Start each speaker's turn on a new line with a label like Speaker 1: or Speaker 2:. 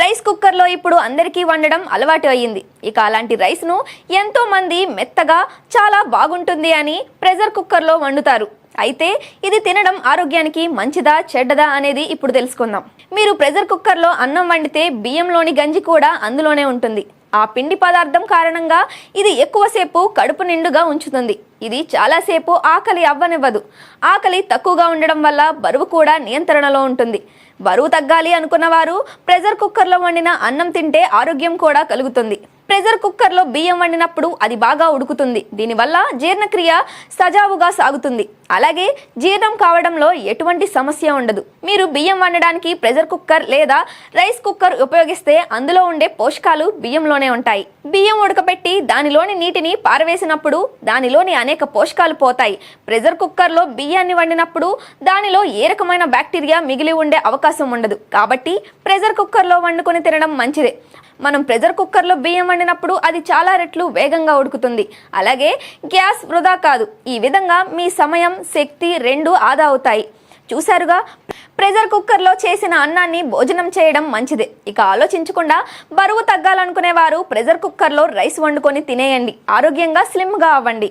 Speaker 1: Rice కుక్కర్లో ఇప్పుడు అందరికీ వండడం అలవాటు అయ్యింది. ఇక అలాంటి రైస్ను ఎంతో మంది మెత్తగా చాలా బాగుంటుంది అని ప్రెషర్ కుక్కర్లో వండుతారు. అయితే ఇది తినడం ఆరోగ్యానికి మంచిదా చెడ్డదా అనేది ఇప్పుడు తెలుసుకుందాం. మీరు ప్రెషర్ కుక్కర్లో అన్నం వండితే బియ్యంలోని గంజి కూడా అందులోనే ఉంటుంది. ఆ పిండి పదార్థం కారణంగా ఇది ఎక్కువసేపు కడుపు నిండుగా ఉంచుతుంది. ఇది చాలాసేపు ఆకలి అవ్వనివ్వదు. ఆకలి తక్కువగా ఉండడం వల్ల బరువు కూడా నియంత్రణలో ఉంటుంది. బరువు తగ్గాలి అనుకున్న వారు ప్రెషర్ కుక్కర్లో వండిన అన్నం తింటే ఆరోగ్యం కూడా కలుగుతుంది. ప్రెజర్ కుక్కర్లో బియ్యం వండినప్పుడు అది బాగా ఉడుకుతుంది. దీనివల్ల జీర్ణక్రియ సజావుగా సాగుతుంది. అలాగే జీర్ణం కావడంలో ఎటువంటి సమస్య ఉండదు. మీరు బియ్యం వండడానికి ప్రెజర్ కుక్కర్ లేదా రైస్ కుక్కర్ ఉపయోగిస్తే అందులో ఉండే పోషకాలు బియ్యంలోనే ఉంటాయి. బియ్యం ఉడకబెట్టి దానిలోని నీటిని పారవేసినప్పుడు దానిలోని అనేక పోషకాలు పోతాయి. ప్రెజర్ కుక్కర్లో బియ్యాన్ని వండినప్పుడు దానిలో ఏ రకమైన బ్యాక్టీరియా మిగిలి ఉండే అవకాశం ఉండదు. కాబట్టి ప్రెజర్ కుక్కర్లో వండుకొని తినడం మంచిదే. మనం ప్రెజర్ కుక్కర్లో బియ్యం వండినప్పుడు అది చాలా రెట్లు వేగంగా ఉడుకుతుంది. అలాగే గ్యాస్ వృధా కాదు. ఈ విధంగా మీ సమయం శక్తి రెండు ఆదా అవుతాయి. చూశారుగా? ప్రెజర్ కుక్కర్లో చేసిన అన్నాన్ని భోజనం చేయడం మంచిదే. ఇక ఆలోచించకుండా బరువు తగ్గాలనుకునే వారు కుక్కర్లో రైస్ వండుకొని తినేయండి. ఆరోగ్యంగా స్లిమ్గా అవ్వండి.